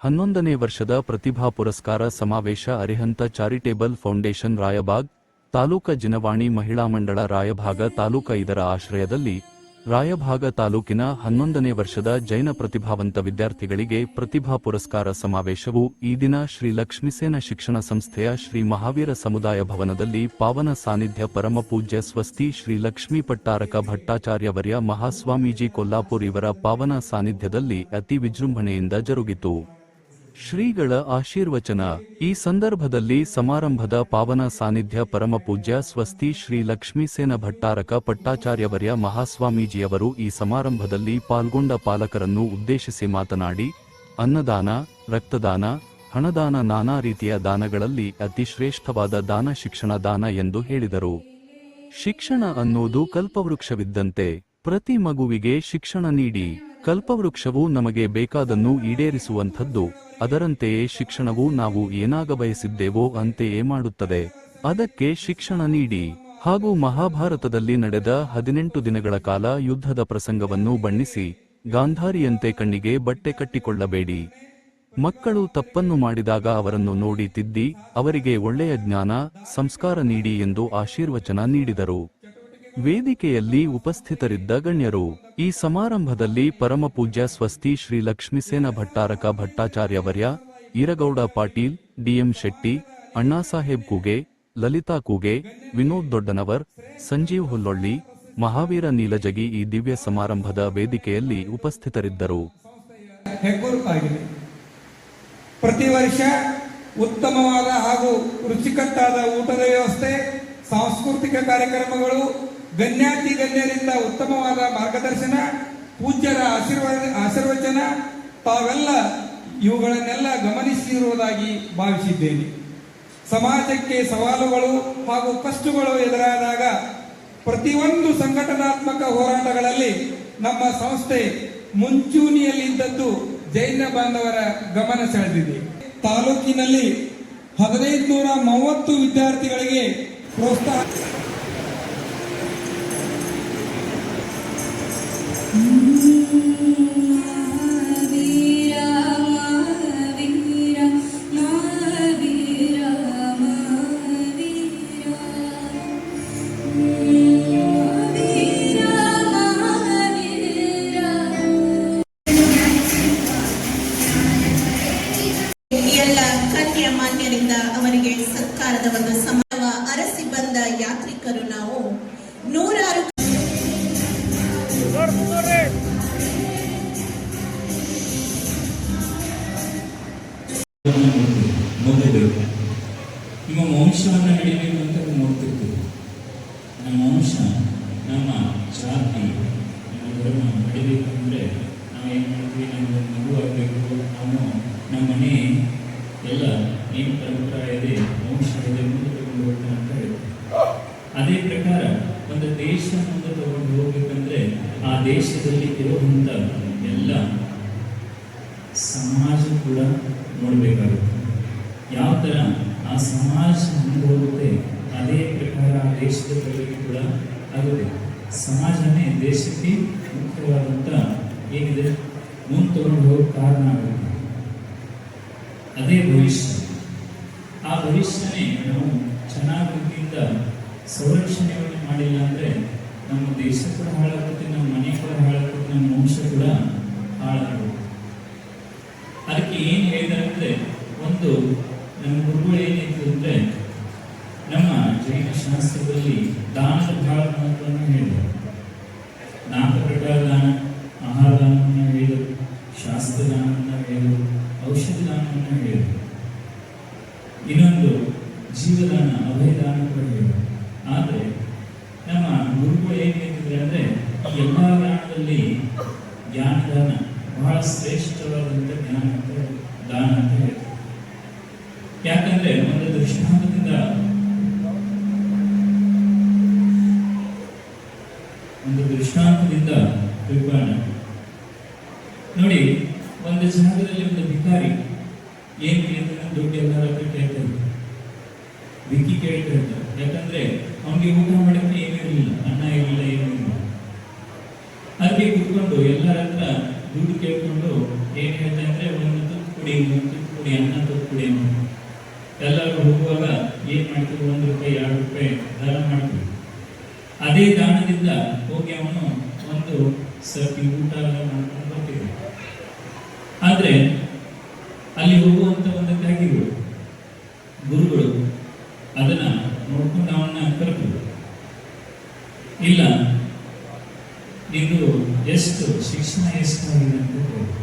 ಹನ್ನೊಂದನೇ ವರ್ಷದ ಪ್ರತಿಭಾ ಪುರಸ್ಕಾರ ಸಮಾವೇಶ ಅರಿಹಂತ ಚಾರಿಟೇಬಲ್ ಫೌಂಡೇಶನ್ ರಾಯಬಾಗ್, ತಾಲೂಕ ಜಿನವಾಣಿ ಮಹಿಳಾ ಮಂಡಳ ರಾಯಭಾಗ ತಾಲೂಕ ಇದರ ಆಶ್ರಯದಲ್ಲಿ ರಾಯಭಾಗ ತಾಲೂಕಿನ ಹನ್ನೊಂದನೇ ವರ್ಷದ ಜೈನ ಪ್ರತಿಭಾವಂತ ವಿದ್ಯಾರ್ಥಿಗಳಿಗೆ ಪ್ರತಿಭಾ ಪುರಸ್ಕಾರ ಸಮಾವೇಶವು ಈ ದಿನ ಶ್ರೀ ಲಕ್ಷ್ಮೀಸೇನ ಶಿಕ್ಷಣ ಸಂಸ್ಥೆಯ ಶ್ರೀ ಮಹಾವೀರ ಸಮುದಾಯ ಭವನದಲ್ಲಿ ಪಾವನ ಸಾನ್ನಿಧ್ಯ ಪರಮಪೂಜ್ಯ ಸ್ವಸ್ತಿ ಶ್ರೀ ಲಕ್ಷ್ಮೀ ಪಟ್ಟಾರಕ ಭಟ್ಟಾಚಾರ್ಯವರ್ಯ ಮಹಾಸ್ವಾಮೀಜಿ ಕೊಲ್ಲಾಪುರ್ ಇವರ ಪಾವನ ಸಾನ್ನಿಧ್ಯದಲ್ಲಿ ಅತಿ ವಿಜೃಂಭಣೆಯಿಂದ ಜರುಗಿತು. ಶ್ರೀಗಳ ಆಶೀರ್ವಚನ. ಈ ಸಂದರ್ಭದಲ್ಲಿ ಸಮಾರಂಭದ ಪಾವನ ಸಾನ್ನಿಧ್ಯ ಪರಮಪೂಜ್ಯ ಸ್ವಸ್ತಿ ಶ್ರೀ ಲಕ್ಷ್ಮೀಸೇನ ಭಟ್ಟಾರಕ ಪಟ್ಟಾಚಾರ್ಯವರ್ಯ ಮಹಾಸ್ವಾಮೀಜಿಯವರು ಈ ಸಮಾರಂಭದಲ್ಲಿ ಪಾಲ್ಗೊಂಡ ಪಾಲಕರನ್ನು ಉದ್ದೇಶಿಸಿ ಮಾತನಾಡಿ, ಅನ್ನದಾನ, ರಕ್ತದಾನ, ಹಣದಾನ ನಾನಾ ರೀತಿಯ ದಾನಗಳಲ್ಲಿ ಅತಿ ಶ್ರೇಷ್ಠವಾದ ದಾನ ಶಿಕ್ಷಣ ದಾನ ಎಂದು ಹೇಳಿದರು. ಶಿಕ್ಷಣ ಅನ್ನೋದು ಕಲ್ಪವೃಕ್ಷವಿದ್ದಂತೆ ಪ್ರತಿ ಮಗುವಿಗೆ ಶಿಕ್ಷಣ ನೀಡಿ. ಕಲ್ಪವೃಕ್ಷವು ನಮಗೆ ಬೇಕಾದನ್ನು ಈಡೇರಿಸುವಂಥದ್ದು, ಅದರಂತೆಯೇ ಶಿಕ್ಷಣವು ನಾವು ಏನಾಗ ಬಯಸಿದ್ದೇವೋ ಅಂತೆಯೇ ಮಾಡುತ್ತದೆ. ಅದಕ್ಕೆ ಶಿಕ್ಷಣ ನೀಡಿ. ಹಾಗೂ ಮಹಾಭಾರತದಲ್ಲಿ ನಡೆದ ಹದಿನೆಂಟು ದಿನಗಳ ಕಾಲ ಯುದ್ಧದ ಪ್ರಸಂಗವನ್ನು ಬಣ್ಣಿಸಿ, ಗಾಂಧಾರಿಯಂತೆ ಕಣ್ಣಿಗೆ ಬಟ್ಟೆ ಕಟ್ಟಿಕೊಳ್ಳಬೇಡಿ. ಮಕ್ಕಳು ತಪ್ಪನ್ನು ಮಾಡಿದಾಗ ಅವರನ್ನು ನೋಡಿ ತಿದ್ದಿ, ಅವರಿಗೆ ಒಳ್ಳೆಯ ಜ್ಞಾನ, ಸಂಸ್ಕಾರ ನೀಡಿ ಎಂದು ಆಶೀರ್ವಚನ ನೀಡಿದರು. ವೇದಿಕೆಯಲ್ಲಿ ಉಪಸ್ಥಿತರಿದ್ದ ಗಣ್ಯರು, ಈ ಸಮಾರಂಭದಲ್ಲಿ ಪರಮಪೂಜ್ಯ ಸ್ವಸ್ತಿ ಶ್ರೀ ಲಕ್ಷ್ಮೀಸೇನ ಭಟ್ಟಾರಕ ಭಟ್ಟಾಚಾರ್ಯವರ್ಯ ಈರಗೌಡ ಪಾಟೀಲ್, ಡಿಎಂ ಶೆಟ್ಟಿ, ಅಣ್ಣಾಸಾಹೇಬ್ ಕೂಗೆ, ಲಲಿತಾ ಕೂಗೆ, ವಿನೋದ್ ದೊಡ್ಡನವರ್, ಸಂಜೀವ್ ಹುಲ್ಲೊಳ್ಳಿ, ಮಹಾವೀರ ನೀಲಜಗಿ ಈ ದಿವ್ಯ ಸಮಾರಂಭದ ವೇದಿಕೆಯಲ್ಲಿ ಉಪಸ್ಥಿತರಿದ್ದರು. ಪ್ರತಿ ವರ್ಷ ಉತ್ತಮವಾದ ಹಾಗೂ ರುಚಿಕಟ್ಟಾದ ಊಟದ ವ್ಯವಸ್ಥೆ, ಸಾಂಸ್ಕೃತಿಕ ಕಾರ್ಯಕ್ರಮಗಳು ಗಣ್ಯಾತಿ ಗಣ್ಯರಿಂದ ಉತ್ತಮವಾದ ಮಾರ್ಗದರ್ಶನ, ಪೂಜ್ಯರ ಆಶೀರ್ವಾದ ಆಶೀರ್ವಚನ, ತಾವೆಲ್ಲ ಇವುಗಳನ್ನೆಲ್ಲ ಗಮನಿಸಿರುವುದಾಗಿ ಭಾವಿಸಿದ್ದೇನೆ. ಸಮಾಜಕ್ಕೆ ಸವಾಲುಗಳು ಹಾಗೂ ಕಷ್ಟಗಳು ಎದುರಾದಾಗ ಪ್ರತಿಯೊಂದು ಸಂಘಟನಾತ್ಮಕ ಹೋರಾಟಗಳಲ್ಲಿ ನಮ್ಮ ಸಂಸ್ಥೆ ಮುಂಚೂಣಿಯಲ್ಲಿದ್ದದ್ದು ಜೈನ ಬಾಂಧವರ ಗಮನ ಸೆಳೆದಿದೆ. ತಾಲೂಕಿನಲ್ಲಿ ಹದಿನೈದು ನೂರ ಮೂವತ್ತು ವಿದ್ಯಾರ್ಥಿಗಳಿಗೆ ಪ್ರೋತ್ಸಾಹ Música ನೋಡಬೇಕು ನಿಮ್ಮ ವಂಶವನ್ನು ಹಿಡಿಬೇಕು ಅಂತ ನೋಡ್ತಿರ್ತೀವಿ ನಮ್ಮ ವಂಶ, ನಮ್ಮ ಜಾತಿ, ನಮ್ಮ ಧರ್ಮ ಅಂದರೆ ನಾವು ಏನು ಮಾಡ್ತೀವಿ? ನಮಗೆ ಮಗು ಆಗಬೇಕು ನಾವು ನಮ್ಮ ಮನೆ ಎಲ್ಲ ಏನು ಪರಂಪರೆ ಇದೆ ವಂಶ ಇದೆ ಮುಂದೆ ತಗೊಂಡು ಹೋಗ್ತಾನೆ ಅಂತ ಹೇಳ್ತೀವಿ ಅದೇ ಪ್ರಕಾರ ಒಂದು ದೇಶ ಮುಂದೆ ತಗೊಂಡು ಹೋಗ್ಬೇಕಂದ್ರೆ ಆ ದೇಶದಲ್ಲಿ ಇರುವಂಥ ಎಲ್ಲ ಸಮಾಜ ಕೂಡ ನೋಡಬೇಕಾಗುತ್ತೆ. ಯಾವ ಥರ ಆ ಸಮಾಜ ಮುಂದೆ ಅದೇ ಪ್ರಕಾರ ದೇಶದ ಪ್ರಗತಿ ಕೂಡ ಆಗುತ್ತೆ. ಸಮಾಜನೇ ದೇಶಕ್ಕೆ ಮುಖ್ಯವಾದಂಥ ಏನಿದೆ? ಮುಂದೆ ತಗೊಂಡು ಕಾರಣ ಆಗುತ್ತೆ. ಅದೇ ಭವಿಷ್ಯ. ಆ ಭವಿಷ್ಯನೇ ನಾವು ಚೆನ್ನಾಗಿದ್ದ ಸಂರಕ್ಷಣೆಗಳನ್ನು ಸಂರಕ್ಷಣೆಯನ್ನು ಮಾಡಿಲ್ಲ ಅಂದರೆ ನಮ್ಮ ದೇಶ ಕೂಡ ಹಾಳಾಗುತ್ತೆ, ನಮ್ಮ ಮನೆ ಕೂಡ ಹಾಳಾಗುತ್ತೆ, ನಮ್ಮ ವಂಶ ಕೂಡ ಹಾಳಾಗುತ್ತೆ ಅದಕ್ಕೆ ಏನು ಹೇಳಿದ್ದಾರೆ ಅಂದರೆ ಒಂದು ನಮ್ಮ ಗುರುಗಳು ಏನಿತ್ತು ಅಂದರೆ ನಮ್ಮ ಜೈನ ಶಾಸ್ತ್ರದಲ್ಲಿ ದಾನದ ಬಹಳ ಮಹತ್ವವನ್ನು ಹೇಳಿದರು. ನಾಲ್ಕು ಪ್ರಕಾರ ದಾನ ಆಹಾರ ದಾನವನ್ನು ಹೇಳಿದರು ಶಾಸ್ತ್ರ ದಾನವನ್ನು ಹೇಳಿದರು ಔಷಧ ದಾನವನ್ನು ಹೇಳಿದರು. ಇನ್ನೊಂದು, ಜೀವದಾನ, ಅಭಯದಾನ ಕೂಡ ಹೇಳಿದರು. ಆದರೆ, ನಮ್ಮ ಗುರುಗಳು ಏನು ಹೇಳಿದರೆ ಅಂದರೆ, ಎಲ್ಲ ದಾನದಲ್ಲಿ ಜ್ಞಾನದಾನ ಬಹಳ ಶ್ರೇಷ್ಠವಾದಂಥ ಜ್ಞಾನ ಅಂತ ದಾನ ಅಂತ ಹೇಳ್ತಾರೆ ಯಾಕಂದ್ರೆ ಒಂದು ದೃಷ್ಟಾಂತದಿಂದ ಒಂದು ದೃಷ್ಟಾಂತದಿಂದ ತಿಳ್ಕೊಳ್ಳೋಣ ನೋಡಿ ಒಂದು ಜಾಗದಲ್ಲಿ ಒಂದು ಭಿಕಾರಿ ಏನ್ ಕೇಳ್ತಾನೆ ದುಡ್ಡು ಎಲ್ಲರ ಹತ್ರ ಕೇಳ್ತಾ ಇದ್ದ ವಿಕ್ಕಿ ಕೇಳ್ತಾ ಯಾಕಂದ್ರೆ ಅವನಿಗೆ ಊಟ ಮಾಡಕ್ಕೆ ಏನೂ ಇರಲಿಲ್ಲ. ಅನ್ನ ಇರಲಿಲ್ಲ ಏನೂ ಇಲ್ಲ. ಅದಕ್ಕೆ ಕೂತ್ಕೊಂಡು ಎಲ್ಲರ ಹತ್ರ ದುಡ್ಡು ಕೇಳ್ಕೊಂಡು ಏನು ಹೇಳ್ತಾ ಇದ್ರೆ, ಒಂದು ತುತ್ತು ಕುಡಿ ಮತ್ತು ಕುಡಿ, ಅನ್ನ ತುತ್ತು ಕುಡಿ ಅಂತ. ಎಲ್ಲರೂ ಹೋಗುವಾಗ ಏನು ಮಾಡ್ತೀವಿ ಒಂದು ರೂಪಾಯಿ, ಎರಡು ರೂಪಾಯಿ ದಾನ ಮಾಡ್ತೀವಿ ಅದೇ ದಾನದಿಂದ ಹೋಗಿ ಅವನು ಒಂದು ಸರ್ತಿ ಊಟ ಮಾಡ್ಕೊಂಡು ಬರ್ತಿದ್ದ. ಆದ್ರೆ ಅಲ್ಲಿ ಹೋಗುವಂತ ಒಂದು ತ್ಯಾಗಿಗಳು ಗುರುಗಳು ಅದನ್ನ ನೋಡ್ಕೊಂಡು ಅವನ್ನ ಕರೆದ್ರು ಇಲ್ಲ ಇದು ಎಷ್ಟು ಶಿಕ್ಷಣ ಎಷ್ಟಾಗಿದೆ ಅಂತ ಕೇಳಿದ್ರು.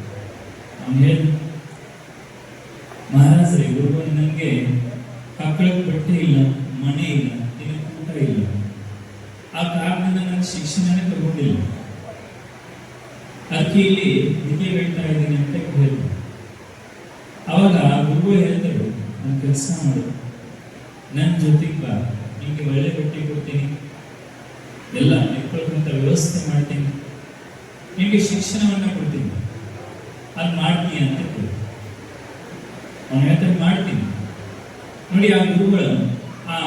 ಅವ್ನು ಹೇಳಿ ಮಹಾರಾಜರೇ ಗುರುಗಳು ನನಗೆ ಬಟ್ಟೆ ಇಲ್ಲ, ಮನೆ ಇಲ್ಲ ಇದಕ್ಕೆ ಊಟ ಇಲ್ಲ. ಆ ಕಾರಣದಿಂದ ನಾನು ಶಿಕ್ಷಣನೇ ತಗೊಂಡಿಲ್ಲ. ಅದಕ್ಕೆ ಇಲ್ಲಿ ವಿದ್ಯೆ ಹೇಳ್ತಾ ಇದ್ದೀನಿ ಅಂತ ಹೇಳಿದ್ರು. ಅವಾಗ ಗುರುಗಳು ಹೇಳಿದ್ರು, ನಾನು ಕೆಲಸ ಮಾಡು. ನನ್ನ ಜೊತೆಗೆ ಬಾ. ನಿಮಗೆ ಒಳ್ಳೆ ಬಟ್ಟೆ ಕೊಡ್ತೀನಿ. ಎಲ್ಲ ಇಟ್ಕೊಳ್ಕೊಂತ ವ್ಯವಸ್ಥೆ ಮಾಡ್ತೀನಿ. ನಿಮಗೆ ಶಿಕ್ಷಣವನ್ನು ಕೊಡ್ತೀನಿ. ಅದು ಮಾಡ್ತೀನಿ ಅಂತ ಕೇಳಿದ್ರು. ಅವನು ಹೇಳ್ತಾನೆ, ಮಾಡ್ತೀನಿ. ನೋಡಿ, ಆ ಗುರುಗಳು, ಆ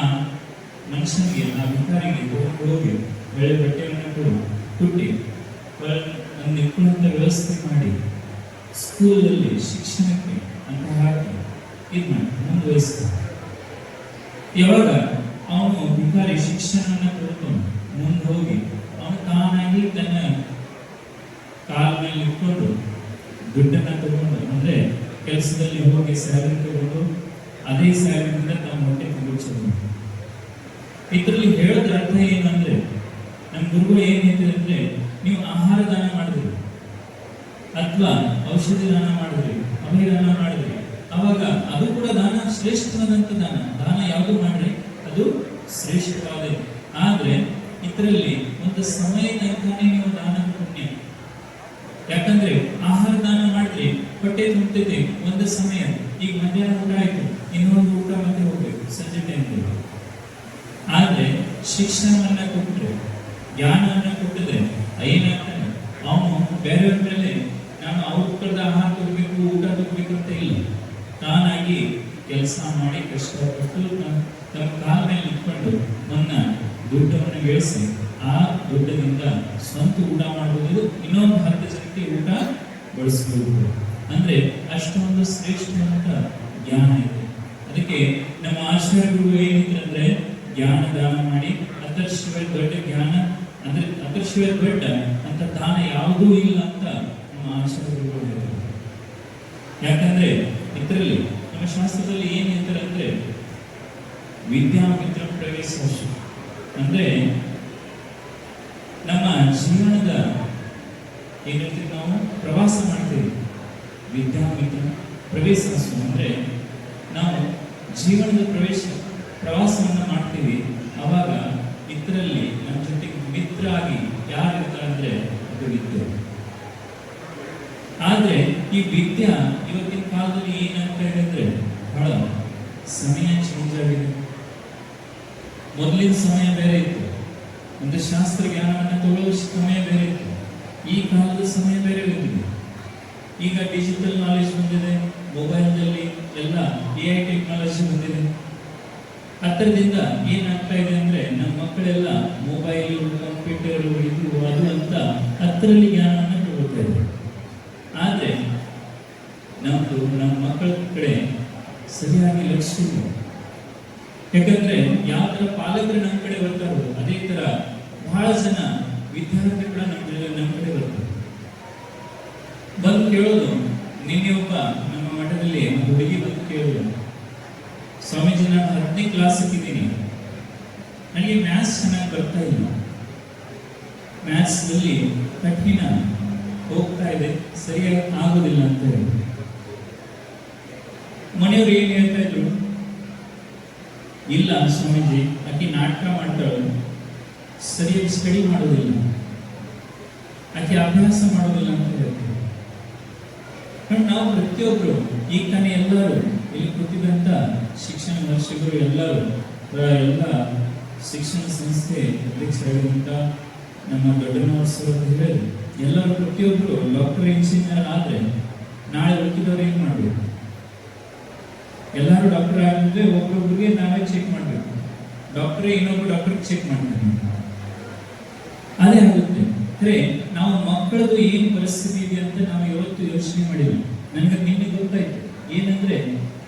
ಮನುಷ್ಯನಿಗೆ, ಆ ವಿಕಾರಿಗೆ ಹೋಗಿ ಬೆಳೆ ಬಟ್ಟೆಯನ್ನು ಕೊಡು ಹುಟ್ಟಿ ನಿಂತ್ಕೊಳ್ಳುವಂಥ ವ್ಯವಸ್ಥೆ ಮಾಡಿ, ಸ್ಕೂಲಲ್ಲಿ ಶಿಕ್ಷಣಕ್ಕೆ ಅಂತ ಹಾಕಿ ಇದು ಮಾಡಿ ಯಾವಾಗ ಅವನು ವಿಕಾರಿ ಶಿಕ್ಷಣವನ್ನು ಪಡ್ಕೊಂಡು ಮುಂದೆ ಹೋಗಿ ಅವನು ತಾನಾಗಿ ತನ್ನ ಕಾಲ ಮೇಲೆ ಇಟ್ಕೊಂಡು ದುಡ್ಡನ್ನ ತಗೊಂಡು, ಅಂದ್ರೆ ಕೆಲಸದಲ್ಲಿ ಹೋಗಿ ಸ್ಯಾಲರಿ ತಗೊಂಡು, ಅದೇ ಸ್ಯಾಲರಿಯಿಂದ ತಮ್ಮ ಹೊಟ್ಟೆ ತುಂಬಿಸೋದು ಇದರಲ್ಲಿ ಹೇಳೋದ್ರ ಅರ್ಥ ಏನಂದ್ರೆ ನಮ್ಮ ಗುರುಗಳು ಏನ್ ಹೇಳ್ತಾರೆ ಅಂದ್ರೆ, ನೀವು ಆಹಾರ ದಾನ ಮಾಡಿದ್ರಿ, ಅಥವಾ ಔಷಧಿ ದಾನ ಮಾಡಿದ್ರಿ, ಅಭಯ ದಾನ ಮಾಡಿದ್ರಿ ಅವಾಗ ಅದು ಕೂಡ ದಾನ ಶ್ರೇಷ್ಠವಾದಂತ ದಾನ. ದಾನ ಯಾವುದು ಮಾಡ್ರಿ? ಅದು ಶ್ರೇಷ್ಠವಾದ ಆದ್ರೆ ಇದರಲ್ಲಿ ಒಂದು ಸಮಯ ನೀವು ದಾನ ಯಾಕಂದ್ರೆ ಆಹಾರ ದಾನ ಮಾಡಿದ್ರೆ ಹೊಟ್ಟೆ ತುಂಬುತ್ತೆ, ಒಂದು ಸಮಯ. ಈಗ ಮಧ್ಯಾಹ್ನ ಊಟ ಆಯ್ತು, ಇನ್ನೊಂದು ಊಟ ಮತ್ತೆ ಹೋಗ್ಬೇಕು, ಸಂಜೆ ಟೈಮ್ ಆದ್ರೆ ಶಿಕ್ಷಣವನ್ನ ಕೊಟ್ಟರೆ ಜ್ಞಾನವನ್ನ ಕೊಟ್ಟಿದ್ರೆ ಏನಾಗ್ತಾನೆ ಅವನು ಬೇರೆಯವ್ರ ಮೇಲೆ ನಾನು ಅವ್ರ ಕಡೆ ಆಹಾರ ತಗೋಬೇಕು, ಊಟ ತಗೋಬೇಕು ಅಂತ ಇಲ್ಲ. ತಾನಾಗಿ ಕೆಲಸ ಮಾಡಿ ಕಷ್ಟಪಟ್ಟು ತಮ್ಮ ಕಾಲ ಮೇಲೆ ನಿಂತ್ಕೊಂಡು ಗಳಿಸಿ ಆ ದುಡ್ಡಿನಿಂದ ಸ್ವಂತ ಊಟ ಮಾಡಬಹುದು ಇನ್ನೊಂದು ಹತ್ತು ಜನಕ್ಕೆ ಊಟ ಬಡಿಸಬಹುದು ಅಂದ್ರೆ ಅಷ್ಟೊಂದು ಶ್ರೇಷ್ಠವಾದ ಜ್ಞಾನ ಇದೆ. ಅದಕ್ಕೆ ನಮ್ಮ ಆಚಾರ್ಯರು ಏನಿದ್ರೆ ಜ್ಞಾನ ದಾನ ಮಾಡಿ ಅದರ್ಶವೇ ದೊಡ್ಡ ಜ್ಞಾನ, ಅಂದ್ರೆ ಅದರ್ಶವೇ ದೊಡ್ಡ ಅಂತ ದಾನ ಯಾವುದೂ ಇಲ್ಲ ಅಂತ ನಮ್ಮ ಆಚಾರ್ಯರು ಹೇಳ್ತಾರೆ ಯಾಕಂದ್ರೆ ಇದರಲ್ಲಿ ನಮ್ಮ ಶಾಸ್ತ್ರದಲ್ಲಿ ಏನ್ ಹೇಳ್ತಾರೆ ಅಂದ್ರೆ ವಿದ್ಯಾಮಿತ್ರ ಪ್ರವೇಶ ಅಂದ್ರೆ ನಮ್ಮ ಜೀವನದ ಏನಿರ್ತೀವಿ ನಾವು ಪ್ರವಾಸ ಮಾಡ್ತೀವಿ. ವಿದ್ಯಾಪೀಠ ಪ್ರವೇಶ ಅಂದ್ರೆ ನಾವು ಜೀವನದ ಪ್ರವೇಶ, ಪ್ರವಾಸವನ್ನು ಮಾಡ್ತೀವಿ. ಅವಾಗ ಇದರಲ್ಲಿ ನಮ್ಮ ಜೊತೆಗೆ ಮಿತ್ರ ಆಗಿ ಯಾರು ಇರ್ತಾರೆ ಅಂದ್ರೆ ಅದು ವಿದ್ಯೆ. ಆದರೆ ಈ ವಿದ್ಯಾ ಇವತ್ತಿನ ಕಾಲದಲ್ಲಿ ಏನಾಗ್ತಾ ಇದೆ ಅಂದ್ರೆ ಬಹಳ ಸಮಯ ಚೇಂಜ್ ಆಗಿದೆ ಮೊದಲಿನ ಸಮಯ ಬೇರೆ ಇತ್ತು. ಒಂದು ಶಾಸ್ತ್ರ ಜ್ಞಾನವನ್ನು ತಗೊಳ್ಳೋ ಸಮಯ ಬೇರೆ ಇತ್ತು. ಈ ಕಾಲದ ಸಮಯ ಬೇರೆ ಬಂದಿದೆ ಈಗ ಡಿಜಿಟಲ್ ನಾಲೆಜ್ ಬಂದಿದೆ ಮೊಬೈಲ್ನಲ್ಲಿ ಎಲ್ಲ ಎ ಐ ಟೆಕ್ನಾಲಜಿ ಬಂದಿದೆ. ಹತ್ತಿರದಿಂದ ಏನಾಗ್ತಾ ಇದೆ ಅಂದರೆ ನಮ್ಮ ಮಕ್ಕಳೆಲ್ಲ ಮೊಬೈಲು ಕಂಪ್ಯೂಟರ್ ಇದು, ಅದು ಅಂತ ಹತ್ತರಲ್ಲಿ ಜ್ಞಾನವನ್ನು ತಗೊಳ್ತಾ ಇದೆ ಆದರೆ ನಮ್ಮದು ನಮ್ಮ ಮಕ್ಕಳ ಕಡೆ ಸರಿಯಾಗಿ ಲಕ್ಷ್ಯ ಯಾಕಂದ್ರೆ ಯಾವ ತರ ಪಾಲಕರು ನಮ್ಮ ಕಡೆ ಬರ್ತಾರೋ, ಅದೇ ತರ ಬಹಳ ಜನ ವಿದ್ಯಾರ್ಥಿಗಳ ನಮ್ಮ ನಮ್ಮ ಕಡೆ ಬರ್ತಾರೆ. ಬಂದು ಕೇಳೋದು, ನಿನ್ನೆ ಒಬ್ಬ ನಮ್ಮ ಮಠದಲ್ಲಿ ಒಂದು ಹುಡುಗಿ ಬಂದು ಕೇಳೋದು, ಸ್ವಾಮೀಜಿ, ನಾನು ಹತ್ತನೇ ಕ್ಲಾಸ್ ಇದ್ದೀನಿ. ನನಗೆ ಮ್ಯಾಥ್ಸ್ ಚೆನ್ನಾಗಿ ಬರ್ತಾ ಇಲ್ಲ. ಮ್ಯಾಥ್ಸ್ನಲ್ಲಿ ಕಠಿಣ ಹೋಗ್ತಾ ಇದೆ, ಸರಿಯಾಗಿ ಆಗೋದಿಲ್ಲ ಅಂತ ಹೇಳಿ. ಮನೆಯವರು ಏನು ಹೇಳ್ತಾ ಇದ್ರು? ಇಲ್ಲ ಸ್ವಾಮೀಜಿ ಆಕೆ ನಾಟಕ ಮಾಡ್ತಾಳೆ. ಸರಿಯಾಗಿ ಸ್ಟಡಿ ಮಾಡೋದಿಲ್ಲ ಆಕೆ ಅಭ್ಯಾಸ ಮಾಡೋದಿಲ್ಲ ಅಂತ ಹೇಳ್ತಾರೆ. ನೋಡಿ, ನಾವು ಪ್ರತಿಯೊಬ್ಬರು ಈಗ ತಾನೇ ಎಲ್ಲರೂ ಇಲ್ಲಿ ಕೂತಿದಂತ ಶಿಕ್ಷಣ ವರ್ಷಗಳು ಎಲ್ಲರೂ ಎಲ್ಲ ಶಿಕ್ಷಣ ಸಂಸ್ಥೆ ಅಧ್ಯಕ್ಷರಾಗಿರುವಂತ ನಮ್ಮ ದೊಡ್ಡನವರ್ಸರು ಅಂತ ಹೇಳಿದ್ರು ಎಲ್ಲರೂ ಪ್ರತಿಯೊಬ್ರು ಡಾಕ್ಟರ್ ಇಂಜಿನಿಯರ್ ಆದ್ರೆ ನಾಳೆ ಉಳಿದವ್ರು ಏನ್ ಮಾಡ್ಬೇಕು? ಎಲ್ಲರೂ ಡಾಕ್ಟರ್ ಆಗಿದ್ರೆ ಒಬ್ಬೊಬ್ರಿಗೆ ನಾವೇ ಚೆಕ್ ಮಾಡಬೇಕು. ಡಾಕ್ಟ್ರೇ ಇನ್ನೊಬ್ಬ ಡಾಕ್ಟರ್ ಚೆಕ್ ಮಾಡ್ತಾರೆ. ಅದೇ ಆಗುತ್ತೆ. ಅಂದ್ರೆ ನಾವು ಮಕ್ಕಳದು ಏನು ಪರಿಸ್ಥಿತಿ ಇದೆ ಅಂತ ನಾವು ಇವತ್ತು ಯೋಚನೆ ಮಾಡಿಲ್ಲ. ನನಗೆ ನಿನ್ನೆ ಗೊತ್ತಾಯ್ತು. ಏನಂದ್ರೆ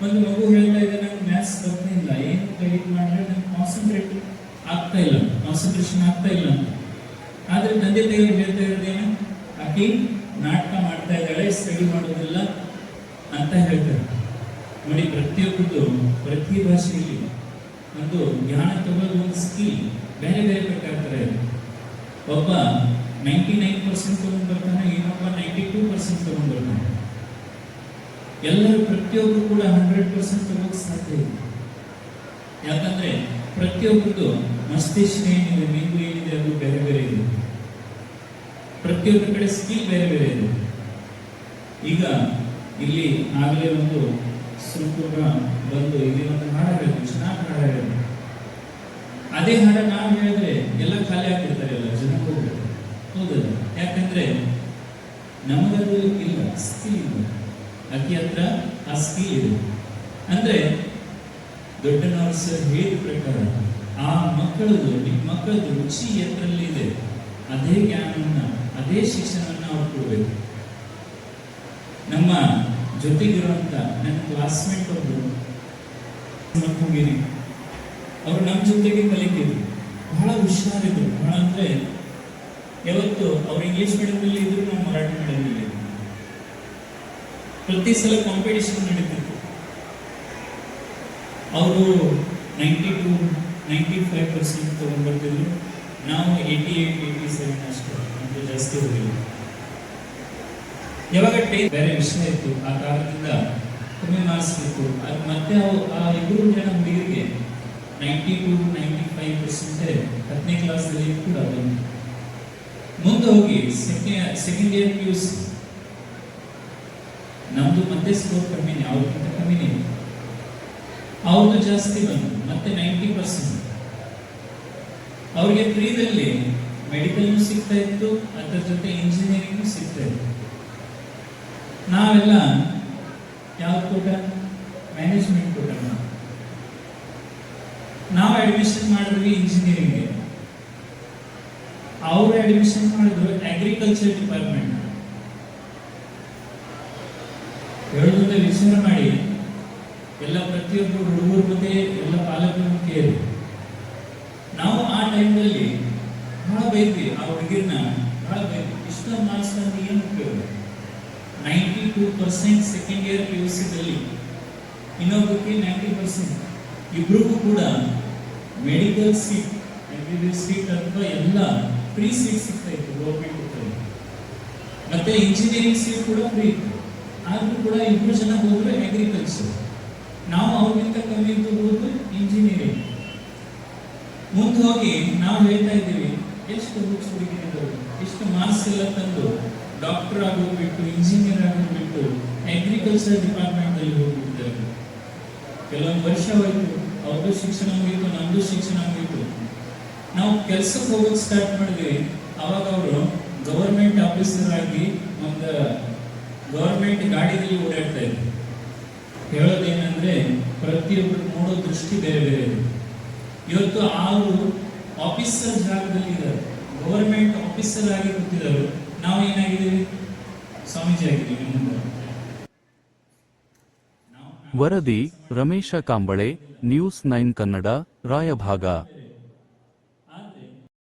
ಒಂದು ಮಗು ಹೇಳ್ತಾ ಇದೆ, ನಂಗೆ ಮ್ಯಾಥ್ಸ್ ಇಲ್ಲ. ಏನು ಕೈಟ್ ಮಾಡಿದ್ರೆ ನಂಗೆ ಕಾನ್ಸಂಟ್ರೇಟ್ ಆಗ್ತಾ ಇಲ್ಲ. ಕಾನ್ಸಂಟ್ರೇಷನ್ ಆಗ್ತಾ ಇಲ್ಲ ಅಂತ. ಆದ್ರೆ ತಂದೆ ತಾಯಿ ಹೇಳ್ತಾ ಇರೋದೇನು ಆಕಿ ನಾಟಕ ಮಾಡ್ತಾ ಇದ್ದಾಳೆ ಸ್ಟಡಿ ಮಾಡೋದಿಲ್ಲ ಅಂತ ಹೇಳ್ತಾರೆ. ನೋಡಿ ಪ್ರತಿಯೊಬ್ಬರದ್ದು ಪ್ರತಿ ಭಾಷೆಯಲ್ಲಿ ಒಂದು ಜ್ಞಾನ ತಗೊಳ್ಳೋದು ಒಂದು ಸ್ಕಿಲ್ ಬೇರೆ ಬೇರೆ ಪ್ರಕಾರ ಇದೆ. ಒಬ್ಬ ನೈಂಟಿ ನೈನ್ ಪರ್ಸೆಂಟ್ ತೊಗೊಂಡು ಬರ್ತಾನೆ, ಇನ್ನೊಬ್ಬ ನೈಂಟಿ ಟೂ ಪರ್ಸೆಂಟ್ ತೊಗೊಂಡು ಬರ್ತಾನೆ. ಎಲ್ಲರೂ ಪ್ರತಿಯೊಬ್ಬರು ಕೂಡ ಹಂಡ್ರೆಡ್ ಪರ್ಸೆಂಟ್ ತಗೋಕ್ ಸಾಧ್ಯ ಇಲ್ಲ. ಯಾಕಂದ್ರೆ ಪ್ರತಿಯೊಬ್ಬರದ್ದು ಮಸ್ತಿಷ್ಕ ಏನಿದೆ ಮೆಂದು ಏನಿದೆ, ಅದು ಬೇರೆ ಬೇರೆ ಇದೆ. ಪ್ರತಿಯೊಬ್ಬರ ಕಡೆ ಸ್ಕಿಲ್ ಬೇರೆ ಬೇರೆ ಇದೆ. ಈಗ ಇಲ್ಲಿ ಆಗಲೇ ಒಂದು ಸುಂಕುರ ಬಂದು ಇಲ್ಲಿ ಒಂದು ಹಾಡ ಹೇಳಿದ್ರು ಚೆನ್ನಾಗಿ ಹಾಡ ಹೇಳಿದ್ರು ಅದೇ ಹಾಡ ನಾವು ಹೇಳಿದ್ರೆ ಎಲ್ಲ ಖಾಲಿ ಆಗ್ಬಿಡ್ತಾರೆ ಎಲ್ಲ ಜನ ಹೋಗ್ಬಿಡ್ತಾರೆ. ಹೌದಲ್ಲ? ಯಾಕಂದ್ರೆ ನಮಗದು ಇಲ್ಲ ಸ್ಕಿಲ್ ಇಲ್ಲ. ಅಕ್ಕಿ ಹತ್ರ ಆ ಸ್ಕಿಲ್ ಇದೆ. ಅಂದ್ರೆ ದೊಡ್ಡನವರು ಸರ್ ಹೇಳಿದ ಪ್ರಕಾರ ಆ ಮಕ್ಕಳದು ನಿಮ್ಮ ಮಕ್ಕಳದು ರುಚಿ ಎತ್ತರಲ್ಲಿ ಇದೆ? ಅದೇ ಜ್ಞಾನವನ್ನು, ಅದೇ ಶಿಕ್ಷಣವನ್ನ ಅವ್ರು ಕೊಡ್ಬೇಕು. ನಮ್ಮ ಜೊತೆಗಿರುವಂತ ನನ್ನ ಕ್ಲಾಸ್ಮೇಟ್ ಒಬ್ರು ಹೋಗಿರಿ ಅವ್ರು ನಮ್ಮ ಜೊತೆಗೆ ಕಲಿತಿದ್ರು. ಬಹಳ ಹುಷಾರಿದ್ರು. ಬಹಳ ಅಂದ್ರೆ ಯಾವತ್ತು ಅವ್ರು ಇಂಗ್ಲಿಷ್ ಮೀಡಿಯಂನಲ್ಲಿ ಇದ್ರು ನಾವು ಮರಾಠಿ ಮೀಡಿಯಂನಲ್ಲಿ ಇದ್ರು ಪ್ರತಿ ಸಲ ಕಾಂಪಿಟೇಷನ್ ನಡೀತಿತ್ತು. ಅವರು ninety two ninety five percent ತೊಗೊಂಡ್ಬರ್ತಿದ್ರು. ನಾವು ಏಯ್ಟಿ ಏಯ್ಟ್ ಏಯ್ಟಿ ಸೆವೆನ್ ಅಷ್ಟು ಜಾಸ್ತಿ ಹೋಗಿಲ್ಲ. ಯಾವಾಗ ಟೈಮ್ ಬೇರೆ ವಿಷಯ ಇತ್ತು, ಆ ಕಾರಣದಿಂದ ಕಮ್ಮಿ ಇತ್ತು ಅದು ಮತ್ತೆ ಅವು ಆ ಇಬ್ಬರು ಜನ ಹುಡುಗರಿಗೆ ninety two ninety five percent ಹತ್ತನೇ ಕ್ಲಾಸಲ್ಲಿ ಕೂಡ ಬಂತು ಮುಂದೆ ಹೋಗಿ second second year P U C ನಮ್ದು ಮತ್ತೆ ಸ್ಕೋರ್ ಕಮ್ಮಿನೇ ಅವ್ರಿಗಿಂತ ಕಮ್ಮಿನೇ ಅವ್ರದ್ದು ಜಾಸ್ತಿ ಬಂತು, ಮತ್ತೆ ನೈಂಟಿ ಪರ್ಸೆಂಟ್ ಅವ್ರಿಗೆ ಫ್ರೀದಲ್ಲಿ ಮೆಡಿಕಲ್ನು ಸಿಗ್ತಾ ಇತ್ತು, ಅದರ ಜೊತೆ ಇಂಜಿನಿಯರಿಂಗ್ ಸಿಗ್ತಾ ಇತ್ತು. ನಾವೆಲ್ಲ ಯಾವ ಕೂಟ? ಮ್ಯಾನೇಜ್ಮೆಂಟ್ ಕೂಟ ನಾವು. ಅಡ್ಮಿಷನ್ ಮಾಡಿದ್ವಿ ಇಂಜಿನಿಯರಿಂಗ್ ಅವರು ಅಡ್ಮಿಷನ್ ಮಾಡಿದ್ರು ಅಗ್ರಿಕಲ್ಚರ್ ಡಿಪಾರ್ಟ್ಮೆಂಟ್ ಹೇಳೋದ್ರೆ ವಿಚಾರ ಮಾಡಿ, ಎಲ್ಲ ಪ್ರತಿಯೊಬ್ಬರು ಹುಡುಗರ ಮತ್ತೆ ಎಲ್ಲ ಪಾಲಕರು ಕೇಳಿ. ನಾವು ಆ ಟೈಮ್ನಲ್ಲಿ ಬಹಳ ಬೈದ್ವಿ ಆ ಹುಡುಗಿರ್ನ ಬಹಳ ಬೈದ್ವಿ. ಇಷ್ಟ ಮಾರ್ಕ್ಸ್ ಅಂತ ಏನು ಉಪಯೋಗ? Ninety two percent second year P U ಸಿದಲ್ಲಿ ಇನ್ನೊಬ್ಬಕ್ಕೆ ನೈಂಟಿ ಪರ್ಸೆಂಟ್. ಇಬ್ರಿಗೂ ಕೂಡ medical seat M B B seat ಅಥವಾ ಎಲ್ಲ ಫ್ರೀ ಸೀಟ್ ಸಿಗ್ತಾ ಇತ್ತು ಗೌರ್ಮೆಂಟ್ ಮತ್ತೆ ಇಂಜಿನಿಯರಿಂಗ್ ಸೀಟ್ ಕೂಡ ಫ್ರೀ ಇತ್ತು. ಆದ್ರೂ ಕೂಡ ಇಬ್ಬರು ಜನ ಹೋದ್ರೆ ಅಗ್ರಿಕಲ್ಚರ್ ನಾವು ಅವ್ರಿಗಿಂತ ಕಮ್ಮಿ ಇದ್ದು ಹೋದ್ರೆ ಇಂಜಿನಿಯರಿಂಗ್ ಮುಂದೆ ಹೋಗಿ ನಾವು ಹೇಳ್ತಾ ಇದ್ದೀವಿ, ಎಷ್ಟು ಹುಚ್ಚು ಹುಡುಗಿರಿದ್ರು ಎಷ್ಟು ಮಾರ್ಕ್ಸ್ ಎಲ್ಲ ತಂದು. ಡಾಕ್ಟರ್ ಆಗೋಗ್ಬಿಟ್ಟು ಇಂಜಿನಿಯರ್ ಆಗೋಗ್ಬಿಟ್ಟು ಅಗ್ರಿಕಲ್ಚರ್ ಡಿಪಾರ್ಟ್ಮೆಂಟ್ ಅಲ್ಲಿ ಹೋಗ್ಬಿಟ್ಟಿದ್ದಾರೆ. ಕೆಲವೊಂದು ವರ್ಷ ಹೋಯ್ತು, ಅವ್ರದ್ದು ಶಿಕ್ಷಣ ಮುಗೀತು, ನಮ್ದು ಶಿಕ್ಷಣ ಆಗಿತ್ತು ನಾವು ಕೆಲ್ಸಕ್ಕೆ ಹೋಗೋದು ಸ್ಟಾರ್ಟ್ ಮಾಡಿದ್ವಿ ಅವಾಗ ಅವರು ಗವರ್ಮೆಂಟ್ ಆಫೀಸರ್ ಆಗಿ ಒಂದು ಗವರ್ಮೆಂಟ್ ಗಾಡಿಯಲ್ಲಿ ಓಡಾಡ್ತಾ ಇದ್ರು. ಹೇಳೋದೇನಂದ್ರೆ ಪ್ರತಿಯೊಬ್ಬರು ನೋಡೋ ದೃಷ್ಟಿ ಬೇರೆ ಬೇರೆ ಇದೆ. ಇವತ್ತು ಅವರು ಆಫೀಸರ್ ಜಾಗದಲ್ಲಿ ಇದ್ದಾರೆ. ಗವರ್ಮೆಂಟ್ ಆಫೀಸರ್ ಆಗಿ ಕೂತಿದ್ದಾರೆ. ನಾವು ಏನಾಗಿದ್ದೀವಿ ಸ್ವಾಮೀಜಿ ಆಗಿದ್ದೀವಿ ವರದಿ ರಮೇಶ ಕಾಂಬಳೆ ನ್ಯೂಸ್ ನೈನ್ ಕನ್ನಡ ರಾಯಭಾಗ.